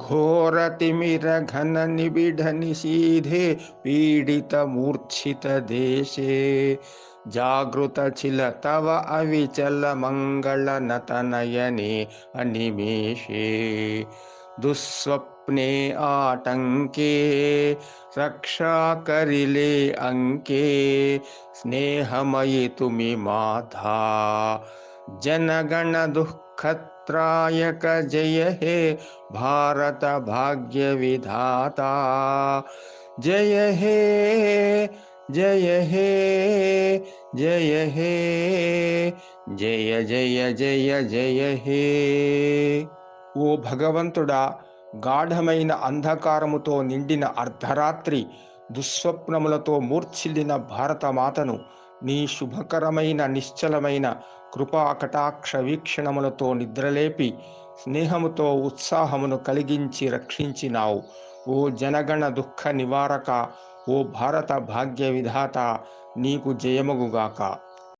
घोरतिमिर घन निबिढ निषीधे पीड़ित मूर्छित देशे। जागृत चिल तव अविचल अविचलमङ्गलनतनयने अनिमेषे। आटंके रक्षा करिले अंके। स्नेहमयि तुमि माधा जनगणदुःख दुःखत्रायक जय हे भारत भाग्य विधाता जय हे जय हे जय हे జయ జయ జయ జయ హే ఓ భగవంతుడా గాఢమైన అంధకారముతో నిండిన అర్ధరాత్రి దుస్వప్నములతో మూర్ఛిల్లిన భారతమాతను నీ శుభకరమైన నిశ్చలమైన కృపా కటాక్ష వీక్షణములతో నిద్రలేపి స్నేహముతో ఉత్సాహమును కలిగించి రక్షించినావు. ఓ జనగణ దుఃఖ నివారక ఓ భారత భాగ్య విధాత నీకు జయమగుగాక.